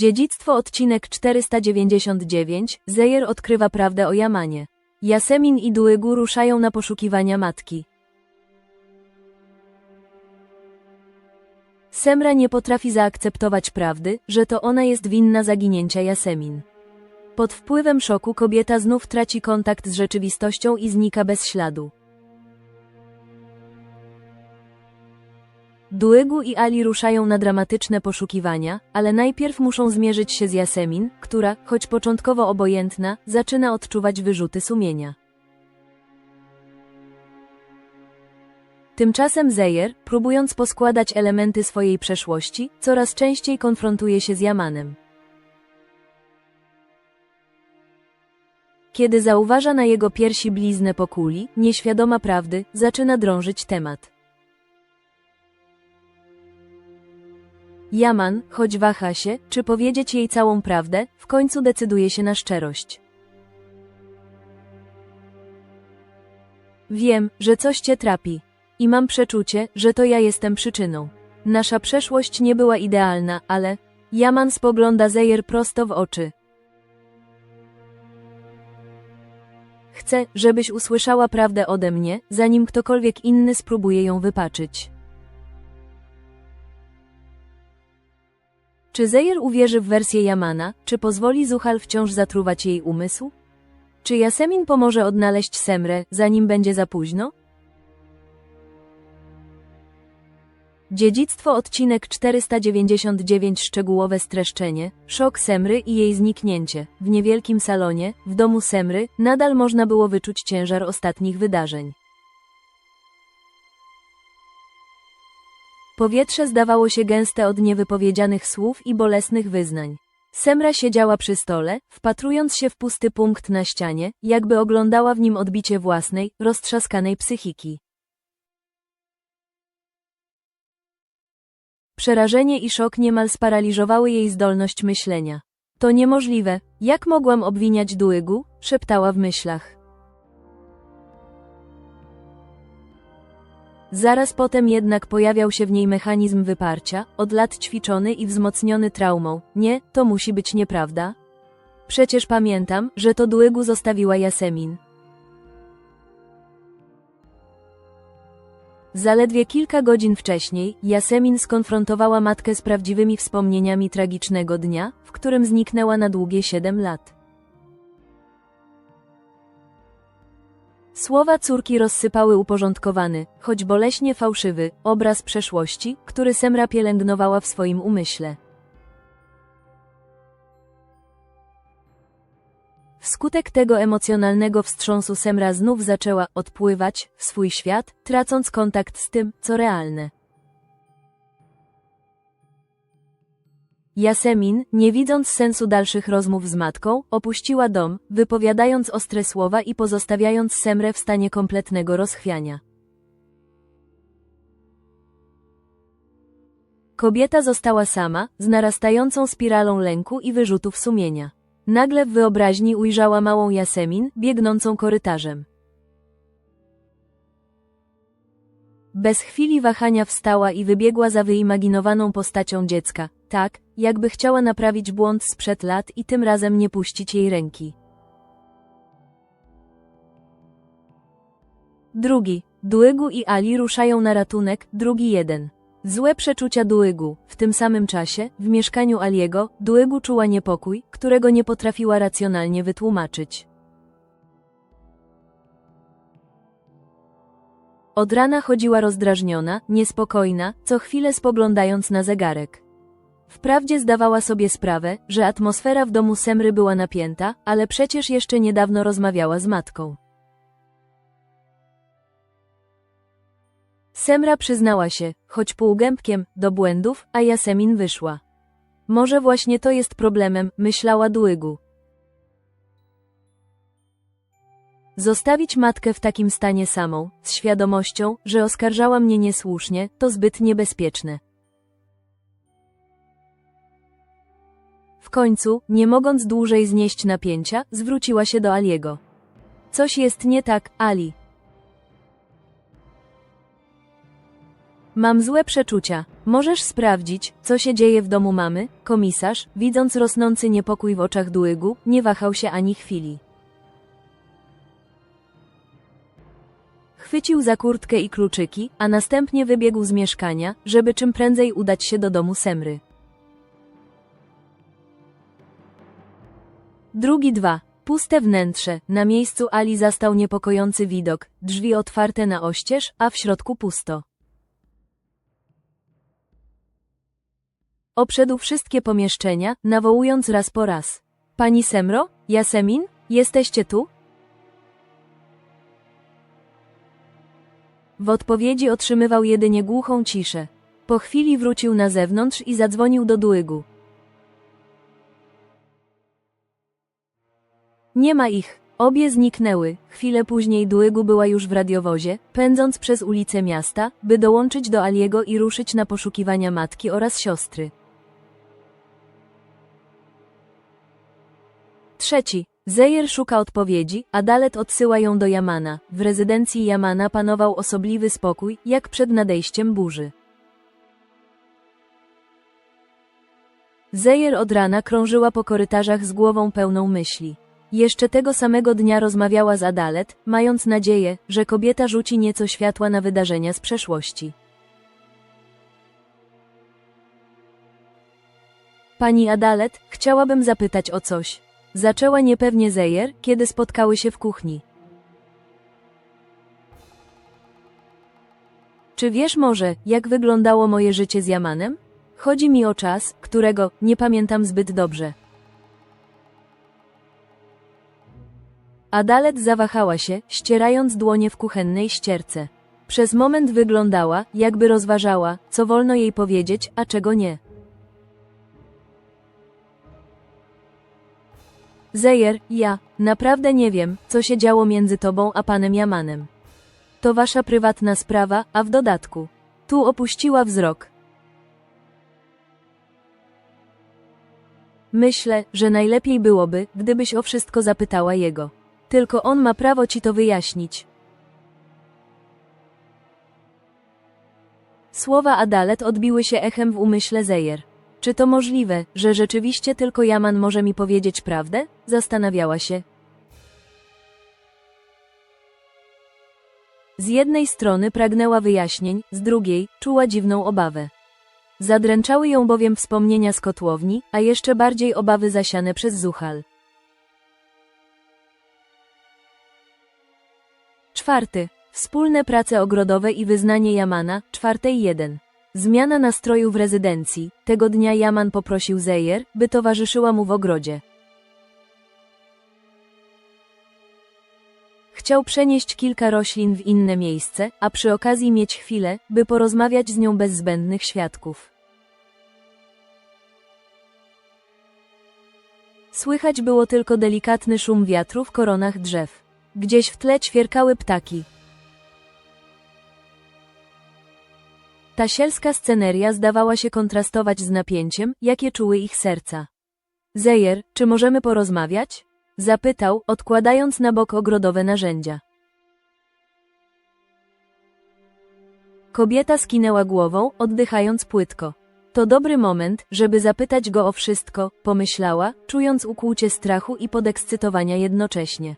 Dziedzictwo odcinek 499, Zejer odkrywa prawdę o Jamanie. Jasemin i Duegu ruszają na poszukiwania matki. Semra nie potrafi zaakceptować prawdy, że to ona jest winna zaginięcia Jasemin. Pod wpływem szoku kobieta znów traci kontakt z rzeczywistością i znika bez śladu. Duegu i Ali ruszają na dramatyczne poszukiwania, ale najpierw muszą zmierzyć się z Jasemin, która, choć początkowo obojętna, zaczyna odczuwać wyrzuty sumienia. Tymczasem Zejer, próbując poskładać elementy swojej przeszłości, coraz częściej konfrontuje się z Jamanem. Kiedy zauważa na jego piersi bliznę po kuli, nieświadoma prawdy, zaczyna drążyć temat. Jaman, choć waha się, czy powiedzieć jej całą prawdę, w końcu decyduje się na szczerość. Wiem, że coś cię trapi. I mam przeczucie, że to ja jestem przyczyną. Nasza przeszłość nie była idealna, ale... Jaman spogląda Zejer prosto w oczy. Chcę, żebyś usłyszała prawdę ode mnie, zanim ktokolwiek inny spróbuje ją wypaczyć. Czy Zejer uwierzy w wersję Jamana, czy pozwoli Zuhal wciąż zatruwać jej umysł? Czy Jasemin pomoże odnaleźć Semrę, zanim będzie za późno? Dziedzictwo odcinek 499 Szczegółowe streszczenie, szok Semry i jej zniknięcie. W niewielkim salonie, w domu Semry, nadal można było wyczuć ciężar ostatnich wydarzeń. Powietrze zdawało się gęste od niewypowiedzianych słów i bolesnych wyznań. Semra siedziała przy stole, wpatrując się w pusty punkt na ścianie, jakby oglądała w nim odbicie własnej, roztrzaskanej psychiki. Przerażenie i szok niemal sparaliżowały jej zdolność myślenia. To niemożliwe, jak mogłam obwiniać Duigu? szeptała w myślach. Zaraz potem jednak pojawiał się w niej mechanizm wyparcia, od lat ćwiczony i wzmocniony traumą. Nie, to musi być nieprawda. Przecież pamiętam, że to Duigu zostawiła Jasemin. Zaledwie kilka godzin wcześniej, Jasemin skonfrontowała matkę z prawdziwymi wspomnieniami tragicznego dnia, w którym zniknęła na długie siedem lat. Słowa córki rozsypały uporządkowany, choć boleśnie fałszywy, obraz przeszłości, który Semra pielęgnowała w swoim umyśle. Wskutek tego emocjonalnego wstrząsu Semra znów zaczęła odpływać w swój świat, tracąc kontakt z tym, co realne. Jasemin, nie widząc sensu dalszych rozmów z matką, opuściła dom, wypowiadając ostre słowa i pozostawiając Semrę w stanie kompletnego rozchwiania. Kobieta została sama, z narastającą spiralą lęku i wyrzutów sumienia. Nagle w wyobraźni ujrzała małą Jasemin, biegnącą korytarzem. Bez chwili wahania wstała i wybiegła za wyimaginowaną postacią dziecka, tak, jakby chciała naprawić błąd sprzed lat i tym razem nie puścić jej ręki. Drugi. Duegu i Ali ruszają na ratunek, drugi jeden. Złe przeczucia Duegu. W tym samym czasie, w mieszkaniu Aliego, Duegu czuła niepokój, którego nie potrafiła racjonalnie wytłumaczyć. Od rana chodziła rozdrażniona, niespokojna, co chwilę spoglądając na zegarek. Wprawdzie zdawała sobie sprawę, że atmosfera w domu Semry była napięta, ale przecież jeszcze niedawno rozmawiała z matką. Semra przyznała się, choć półgębkiem, do błędów, a Jasemin wyszła. Może właśnie to jest problemem, myślała Duigu. Zostawić matkę w takim stanie samą, z świadomością, że oskarżała mnie niesłusznie, to zbyt niebezpieczne. W końcu, nie mogąc dłużej znieść napięcia, zwróciła się do Aliego. Coś jest nie tak, Ali. Mam złe przeczucia. Możesz sprawdzić, co się dzieje w domu mamy? Komisarz, widząc rosnący niepokój w oczach Duigu, nie wahał się ani chwili. Chwycił za kurtkę i kluczyki, a następnie wybiegł z mieszkania, żeby czym prędzej udać się do domu Semry. Drugi dwa. Puste wnętrze. Na miejscu Ali zastał niepokojący widok. Drzwi otwarte na oścież, a w środku pusto. Obszedł wszystkie pomieszczenia, nawołując raz po raz. Pani Semro? Jasemin? Jesteście tu? W odpowiedzi otrzymywał jedynie głuchą ciszę. Po chwili wrócił na zewnątrz i zadzwonił do Duigu. Nie ma ich. Obie zniknęły. Chwilę później Duigu była już w radiowozie, pędząc przez ulice miasta, by dołączyć do Aliego i ruszyć na poszukiwania matki oraz siostry. Trzeci. Zejer szuka odpowiedzi, a Dalet odsyła ją do Jamana. W rezydencji Jamana panował osobliwy spokój, jak przed nadejściem burzy. Zejer od rana krążyła po korytarzach z głową pełną myśli. Jeszcze tego samego dnia rozmawiała z Adalet, mając nadzieję, że kobieta rzuci nieco światła na wydarzenia z przeszłości. Pani Adalet, chciałabym zapytać o coś. Zaczęła niepewnie Zejer, kiedy spotkały się w kuchni. Czy wiesz może, jak wyglądało moje życie z Jamanem? Chodzi mi o czas, którego nie pamiętam zbyt dobrze. Adalet zawahała się, ścierając dłonie w kuchennej ścierce. Przez moment wyglądała, jakby rozważała, co wolno jej powiedzieć, a czego nie. Zejer, ja, naprawdę nie wiem, co się działo między tobą a panem Jamanem. To wasza prywatna sprawa, a w dodatku. Tu opuściła wzrok. Myślę, że najlepiej byłoby, gdybyś o wszystko zapytała jego. Tylko on ma prawo ci to wyjaśnić. Słowa Adalet odbiły się echem w umyśle Zejer. Czy to możliwe, że rzeczywiście tylko Jaman może mi powiedzieć prawdę? Zastanawiała się. Z jednej strony pragnęła wyjaśnień, z drugiej czuła dziwną obawę. Zadręczały ją bowiem wspomnienia z kotłowni, a jeszcze bardziej obawy zasiane przez Zuchal. Czwarty. Wspólne prace ogrodowe i wyznanie Jamana, czwartej jeden. Zmiana nastroju w rezydencji. Tego dnia Jaman poprosił Zejer, by towarzyszyła mu w ogrodzie. Chciał przenieść kilka roślin w inne miejsce, a przy okazji mieć chwilę, by porozmawiać z nią bez zbędnych świadków. Słychać było tylko delikatny szum wiatru w koronach drzew. Gdzieś w tle ćwierkały ptaki. Ta sielska sceneria zdawała się kontrastować z napięciem, jakie czuły ich serca. Zejer, czy możemy porozmawiać? Zapytał, odkładając na bok ogrodowe narzędzia. Kobieta skinęła głową, oddychając płytko. To dobry moment, żeby zapytać go o wszystko, pomyślała, czując ukłucie strachu i podekscytowania jednocześnie.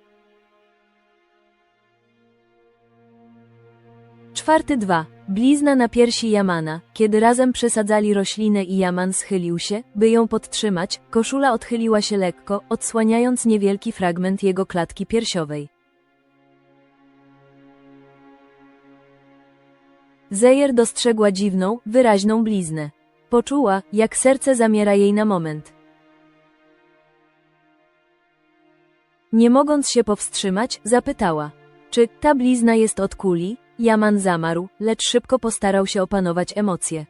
Czwarty dwa. Blizna na piersi Jamana. Kiedy razem przesadzali roślinę i Jaman schylił się, by ją podtrzymać, koszula odchyliła się lekko, odsłaniając niewielki fragment jego klatki piersiowej. Zejer dostrzegła dziwną, wyraźną bliznę. Poczuła, jak serce zamiera jej na moment. Nie mogąc się powstrzymać, zapytała: Czy ta blizna jest od kuli? Jaman zamarł, lecz szybko postarał się opanować emocje.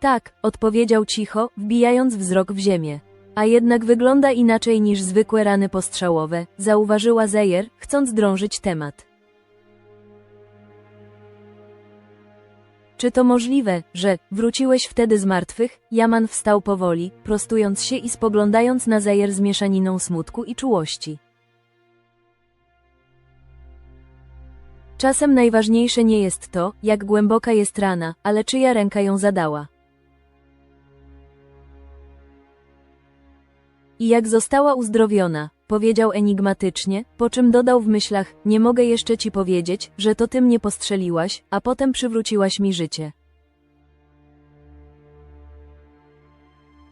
Tak, odpowiedział cicho, wbijając wzrok w ziemię. A jednak wygląda inaczej niż zwykłe rany postrzałowe, zauważyła Zejer, chcąc drążyć temat. Czy to możliwe, że wróciłeś wtedy z martwych? Jaman wstał powoli, prostując się i spoglądając na Zejer z mieszaniną smutku i czułości. Czasem najważniejsze nie jest to, jak głęboka jest rana, ale czyja ręka ją zadała. I jak została uzdrowiona, powiedział enigmatycznie, po czym dodał w myślach, nie mogę jeszcze ci powiedzieć, że to ty mnie postrzeliłaś, a potem przywróciłaś mi życie.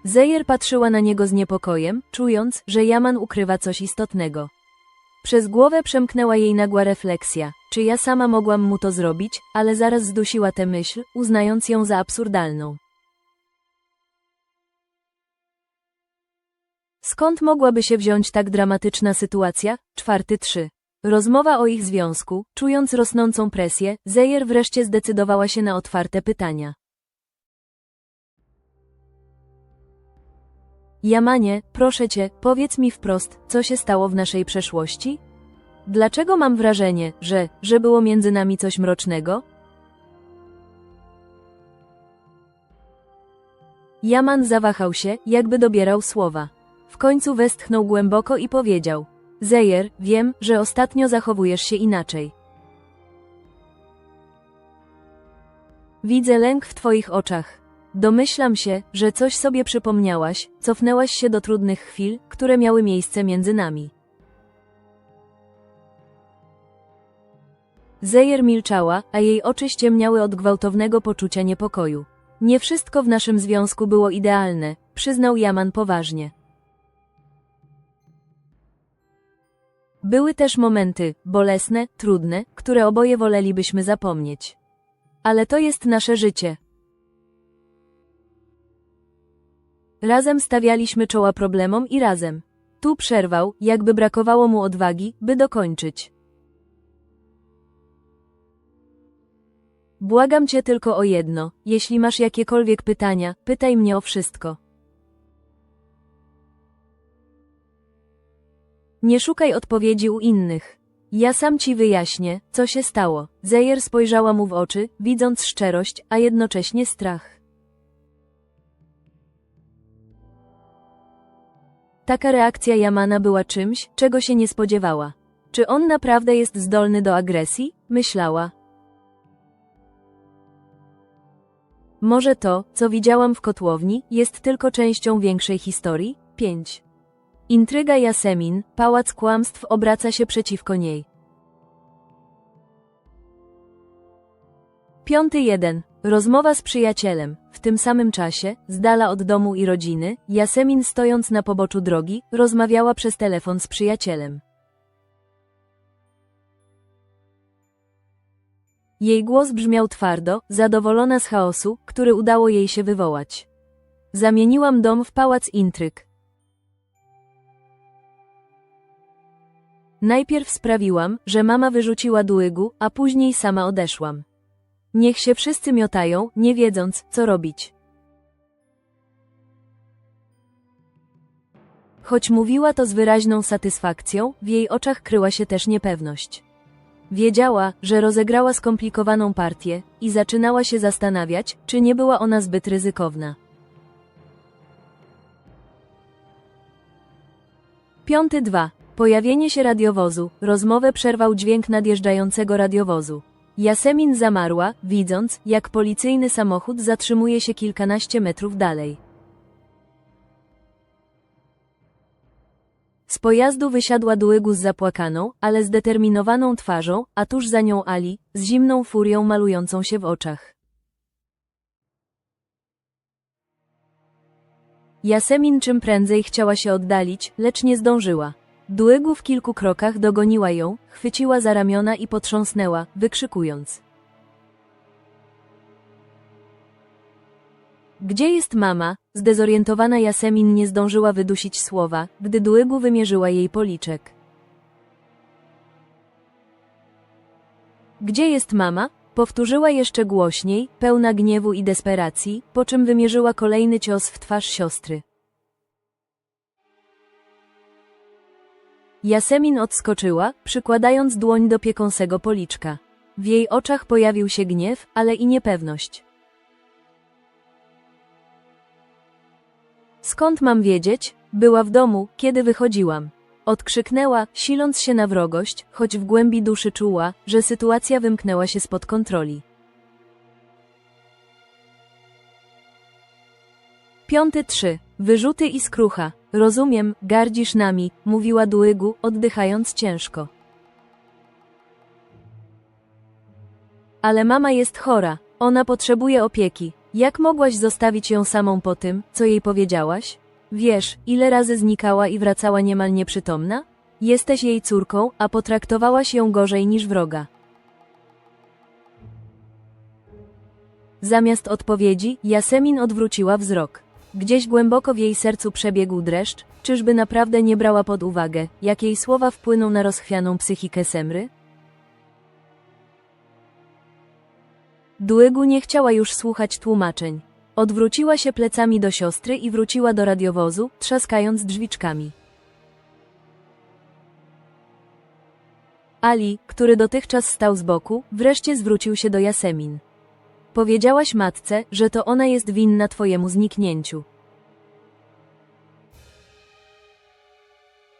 Zejer patrzyła na niego z niepokojem, czując, że Jaman ukrywa coś istotnego. Przez głowę przemknęła jej nagła refleksja, czy ja sama mogłam mu to zrobić, ale zaraz zdusiła tę myśl, uznając ją za absurdalną. Skąd mogłaby się wziąć tak dramatyczna sytuacja? Czwarty trzy. Rozmowa o ich związku, czując rosnącą presję, Zejer wreszcie zdecydowała się na otwarte pytania. Jamanie, proszę cię, powiedz mi wprost, co się stało w naszej przeszłości? Dlaczego mam wrażenie, że, że było między nami coś mrocznego? Jaman zawahał się, jakby dobierał słowa. W końcu westchnął głęboko i powiedział: Zejer, wiem, że ostatnio zachowujesz się inaczej. Widzę lęk w twoich oczach. Domyślam się, że coś sobie przypomniałaś, cofnęłaś się do trudnych chwil, które miały miejsce między nami. Zejer milczała, a jej oczy ściemniały od gwałtownego poczucia niepokoju. Nie wszystko w naszym związku było idealne, przyznał Jaman poważnie. Były też momenty, bolesne, trudne, które oboje wolelibyśmy zapomnieć. Ale to jest nasze życie. Razem stawialiśmy czoła problemom i razem. Tu przerwał, jakby brakowało mu odwagi, by dokończyć. Błagam cię tylko o jedno, jeśli masz jakiekolwiek pytania, pytaj mnie o wszystko. Nie szukaj odpowiedzi u innych. Ja sam ci wyjaśnię, co się stało. Zejer spojrzała mu w oczy, widząc szczerość, a jednocześnie strach. Taka reakcja Jamana była czymś, czego się nie spodziewała. Czy on naprawdę jest zdolny do agresji? Myślała. Może to, co widziałam w kotłowni, jest tylko częścią większej historii? 5. Intryga Jasemin, pałac kłamstw obraca się przeciwko niej. Piąty jeden. Rozmowa z przyjacielem. W tym samym czasie, z dala od domu i rodziny, Jasemin stojąc na poboczu drogi, rozmawiała przez telefon z przyjacielem. Jej głos brzmiał twardo, zadowolona z chaosu, który udało jej się wywołać. Zamieniłam dom w pałac intryg. Najpierw sprawiłam, że mama wyrzuciła dłygu, a później sama odeszłam. Niech się wszyscy miotają, nie wiedząc, co robić. Choć mówiła to z wyraźną satysfakcją, w jej oczach kryła się też niepewność. Wiedziała, że rozegrała skomplikowaną partię i zaczynała się zastanawiać, czy nie była ona zbyt ryzykowna. Piąty dwa. Pojawienie się radiowozu, rozmowę przerwał dźwięk nadjeżdżającego radiowozu. Jasemin zamarła, widząc, jak policyjny samochód zatrzymuje się kilkanaście metrów dalej. Z pojazdu wysiadła Dłygu z zapłakaną, ale zdeterminowaną twarzą, a tuż za nią Ali, z zimną furią malującą się w oczach. Jasemin czym prędzej chciała się oddalić, lecz nie zdążyła. Dłygu w kilku krokach dogoniła ją, chwyciła za ramiona i potrząsnęła, wykrzykując. Gdzie jest mama? Zdezorientowana Jasemin nie zdążyła wydusić słowa, gdy Dłygu wymierzyła jej policzek. Gdzie jest mama? Powtórzyła jeszcze głośniej, pełna gniewu i desperacji, po czym wymierzyła kolejny cios w twarz siostry. Jasemin odskoczyła, przykładając dłoń do piekąsego policzka. W jej oczach pojawił się gniew, ale i niepewność. Skąd mam wiedzieć? Była w domu, kiedy wychodziłam. Odkrzyknęła, siląc się na wrogość, choć w głębi duszy czuła, że sytuacja wymknęła się spod kontroli. Piąty trzy. Wyrzuty i skrucha. Rozumiem, gardzisz nami, mówiła Duigu, oddychając ciężko. Ale mama jest chora, ona potrzebuje opieki. Jak mogłaś zostawić ją samą po tym, co jej powiedziałaś? Wiesz, ile razy znikała i wracała niemal nieprzytomna? Jesteś jej córką, a potraktowałaś ją gorzej niż wroga. Zamiast odpowiedzi, Jasemin odwróciła wzrok. Gdzieś głęboko w jej sercu przebiegł dreszcz, czyżby naprawdę nie brała pod uwagę, jak jej słowa wpłyną na rozchwianą psychikę Semry? Duegu nie chciała już słuchać tłumaczeń. Odwróciła się plecami do siostry i wróciła do radiowozu, trzaskając drzwiczkami. Ali, który dotychczas stał z boku, wreszcie zwrócił się do Jasemin. Powiedziałaś matce, że to ona jest winna twojemu zniknięciu.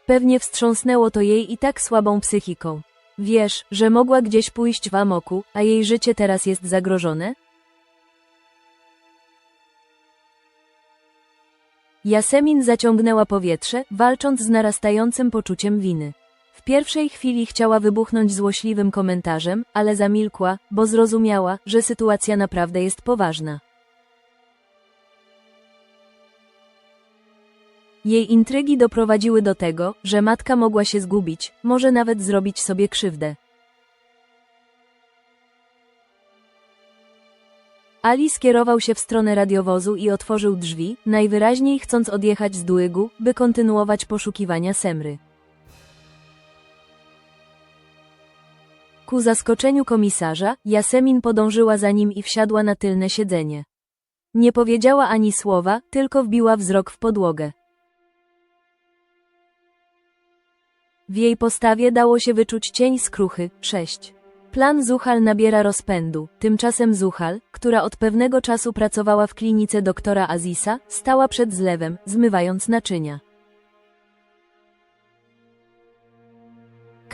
Pewnie wstrząsnęło to jej i tak słabą psychiką. Wiesz, że mogła gdzieś pójść w amoku, a jej życie teraz jest zagrożone? Jasemin zaciągnęła powietrze, walcząc z narastającym poczuciem winy. W pierwszej chwili chciała wybuchnąć złośliwym komentarzem, ale zamilkła, bo zrozumiała, że sytuacja naprawdę jest poważna. Jej intrygi doprowadziły do tego, że matka mogła się zgubić, może nawet zrobić sobie krzywdę. Ali skierował się w stronę radiowozu i otworzył drzwi, najwyraźniej chcąc odjechać z Duigu, by kontynuować poszukiwania Semry. Ku zaskoczeniu komisarza, Jasemin podążyła za nim i wsiadła na tylne siedzenie. Nie powiedziała ani słowa, tylko wbiła wzrok w podłogę. W jej postawie dało się wyczuć cień skruchy. 6. Plan Zuchal nabiera rozpędu. Tymczasem Zuchal, która od pewnego czasu pracowała w klinice doktora Azisa, stała przed zlewem, zmywając naczynia.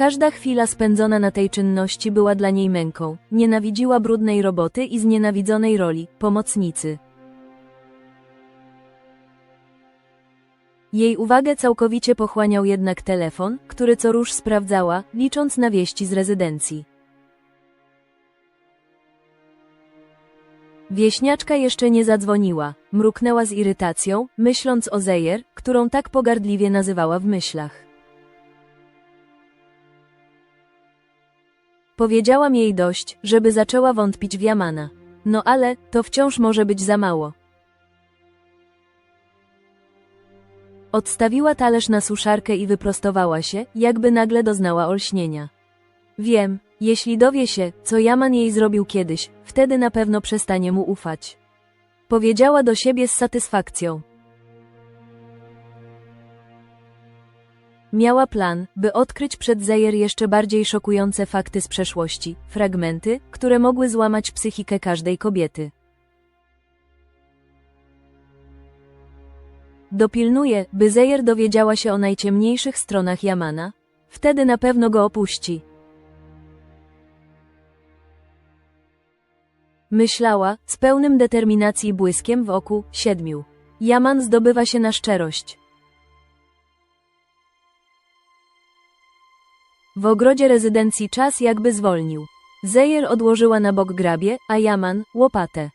Każda chwila spędzona na tej czynności była dla niej męką. Nienawidziła brudnej roboty i znienawidzonej roli pomocnicy. Jej uwagę całkowicie pochłaniał jednak telefon, który co rusz sprawdzała, licząc na wieści z rezydencji. Wieśniaczka jeszcze nie zadzwoniła, mruknęła z irytacją, myśląc o Zejer, którą tak pogardliwie nazywała w myślach. Powiedziałam jej dość, żeby zaczęła wątpić w Jamana. No ale, to wciąż może być za mało. Odstawiła talerz na suszarkę i wyprostowała się, jakby nagle doznała olśnienia. Wiem, jeśli dowie się, co Jaman jej zrobił kiedyś, wtedy na pewno przestanie mu ufać. Powiedziała do siebie z satysfakcją. Miała plan, by odkryć przed Zejer jeszcze bardziej szokujące fakty z przeszłości, fragmenty, które mogły złamać psychikę każdej kobiety. Dopilnuje, by Zejer dowiedziała się o najciemniejszych stronach Jamana. Wtedy na pewno go opuści. Myślała, z pełnym determinacji błyskiem w oku, siedmiu. Jaman zdobywa się na szczerość. W ogrodzie rezydencji czas jakby zwolnił. Zejer odłożyła na bok grabie, a Jaman łopatę.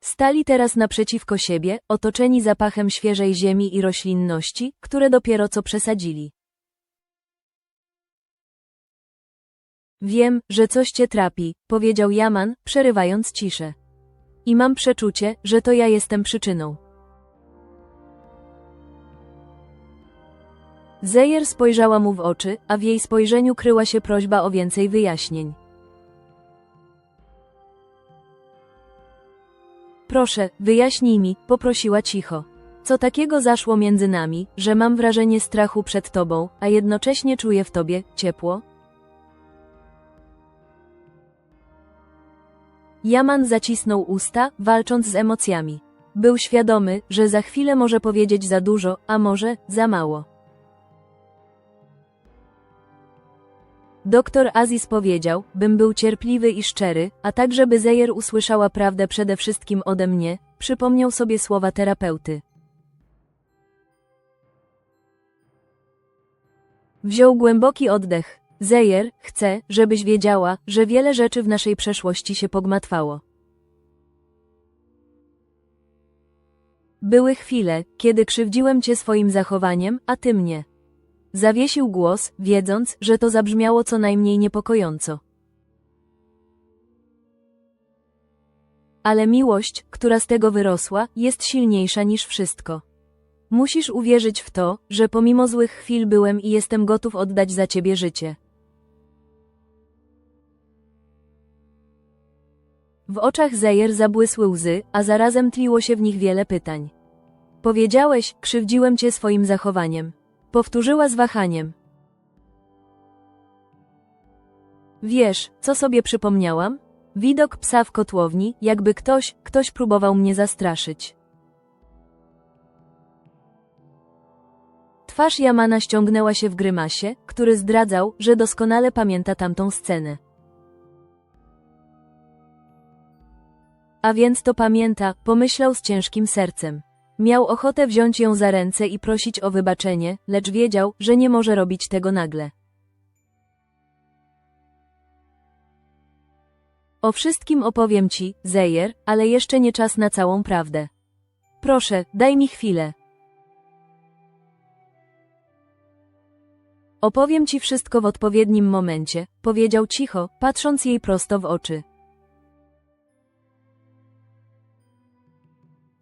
Stali teraz naprzeciwko siebie, otoczeni zapachem świeżej ziemi i roślinności, które dopiero co przesadzili. Wiem, że coś cię trapi, powiedział Jaman, przerywając ciszę. I mam przeczucie, że to ja jestem przyczyną. Zejer spojrzała mu w oczy, a w jej spojrzeniu kryła się prośba o więcej wyjaśnień. Proszę, wyjaśnij mi, poprosiła cicho. Co takiego zaszło między nami, że mam wrażenie strachu przed tobą, a jednocześnie czuję w tobie ciepło? Jaman zacisnął usta, walcząc z emocjami. Był świadomy, że za chwilę może powiedzieć za dużo, a może za mało. Doktor Aziz powiedział, bym był cierpliwy i szczery, a tak żeby Zejer usłyszała prawdę przede wszystkim ode mnie, przypomniał sobie słowa terapeuty. Wziął głęboki oddech. Zejer, chcę, żebyś wiedziała, że wiele rzeczy w naszej przeszłości się pogmatwało. Były chwile, kiedy krzywdziłem cię swoim zachowaniem, a ty mnie. Zawiesił głos, wiedząc, że to zabrzmiało co najmniej niepokojąco. Ale miłość, która z tego wyrosła, jest silniejsza niż wszystko. Musisz uwierzyć w to, że pomimo złych chwil byłem i jestem gotów oddać za ciebie życie. W oczach Zejer zabłysły łzy, a zarazem tliło się w nich wiele pytań. Powiedziałeś, krzywdziłem cię swoim zachowaniem. Powtórzyła z wahaniem. Wiesz, co sobie przypomniałam? Widok psa w kotłowni, jakby ktoś, ktoś próbował mnie zastraszyć. Twarz Jamana ściągnęła się w grymasie, który zdradzał, że doskonale pamięta tamtą scenę. A więc to pamięta, pomyślał z ciężkim sercem. Miał ochotę wziąć ją za ręce i prosić o wybaczenie, lecz wiedział, że nie może robić tego nagle. O wszystkim opowiem ci, Zejer, ale jeszcze nie czas na całą prawdę. Proszę, daj mi chwilę. Opowiem ci wszystko w odpowiednim momencie, powiedział cicho, patrząc jej prosto w oczy.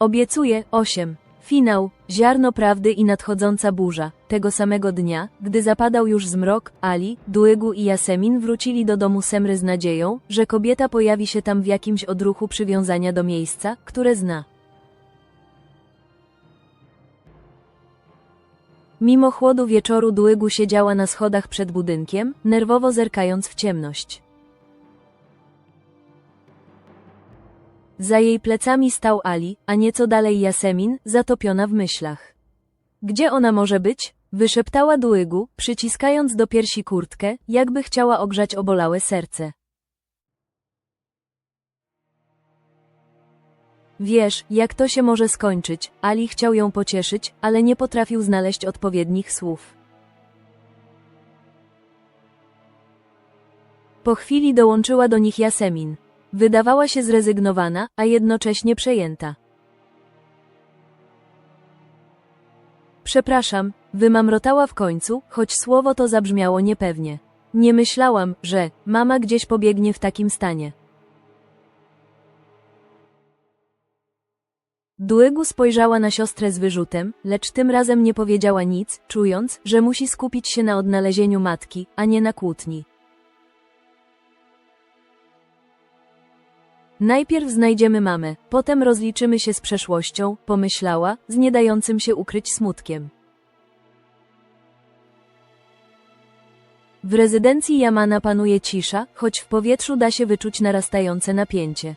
Obiecuję, 8. Finał, ziarno prawdy i nadchodząca burza. Tego samego dnia, gdy zapadał już zmrok, Ali, Duegu i Jasemin wrócili do domu Semry z nadzieją, że kobieta pojawi się tam w jakimś odruchu przywiązania do miejsca, które zna. Mimo chłodu wieczoru Duegu siedziała na schodach przed budynkiem, nerwowo zerkając w ciemność. Za jej plecami stał Ali, a nieco dalej Jasemin, zatopiona w myślach. Gdzie ona może być? Wyszeptała Duegu, przyciskając do piersi kurtkę, jakby chciała ogrzać obolałe serce. Wiesz, jak to się może skończyć, Ali chciał ją pocieszyć, ale nie potrafił znaleźć odpowiednich słów. Po chwili dołączyła do nich Jasemin. Wydawała się zrezygnowana, a jednocześnie przejęta. Przepraszam, wymamrotała w końcu, choć słowo to zabrzmiało niepewnie. Nie myślałam, że mama gdzieś pobiegnie w takim stanie. Duegu spojrzała na siostrę z wyrzutem, lecz tym razem nie powiedziała nic, czując, że musi skupić się na odnalezieniu matki, a nie na kłótni. Najpierw znajdziemy mamę, potem rozliczymy się z przeszłością, pomyślała, z nie dającym się ukryć smutkiem. W rezydencji Jamana panuje cisza, choć w powietrzu da się wyczuć narastające napięcie.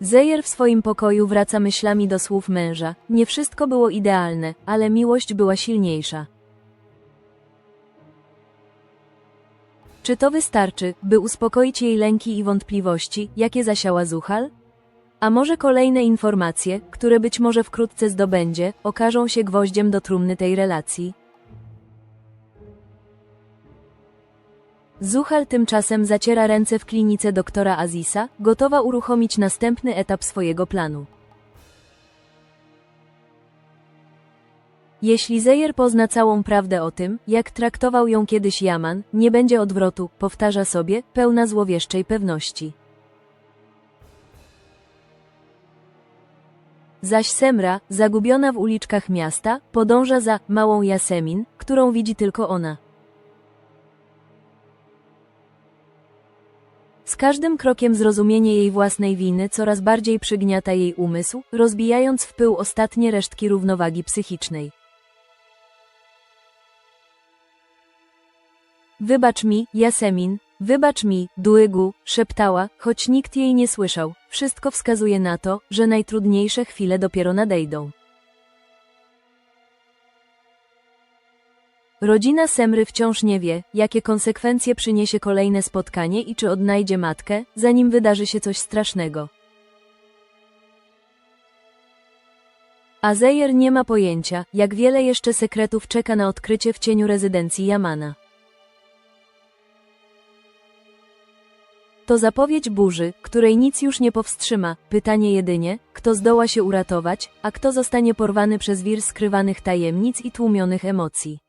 Zejer w swoim pokoju wraca myślami do słów męża. Nie wszystko było idealne, ale miłość była silniejsza. Czy to wystarczy, by uspokoić jej lęki i wątpliwości, jakie zasiała Zuchal? A może kolejne informacje, które być może wkrótce zdobędzie, okażą się gwoździem do trumny tej relacji? Zuchal tymczasem zaciera ręce w klinice doktora Azisa, gotowa uruchomić następny etap swojego planu. Jeśli Zejer pozna całą prawdę o tym, jak traktował ją kiedyś Jaman, nie będzie odwrotu, powtarza sobie, pełna złowieszczej pewności. Zaś Semra, zagubiona w uliczkach miasta, podąża za małą Jasemin, którą widzi tylko ona. Z każdym krokiem zrozumienie jej własnej winy coraz bardziej przygniata jej umysł, rozbijając w pył ostatnie resztki równowagi psychicznej. Wybacz mi, Jasemin, Wybacz mi, Duegu, szeptała, choć nikt jej nie słyszał. Wszystko wskazuje na to, że najtrudniejsze chwile dopiero nadejdą. Rodzina Semry wciąż nie wie, jakie konsekwencje przyniesie kolejne spotkanie i czy odnajdzie matkę, zanim wydarzy się coś strasznego. Azejer nie ma pojęcia, jak wiele jeszcze sekretów czeka na odkrycie w cieniu rezydencji Yamana. To zapowiedź burzy, której nic już nie powstrzyma. Pytanie jedynie, kto zdoła się uratować, a kto zostanie porwany przez wir skrywanych tajemnic i tłumionych emocji.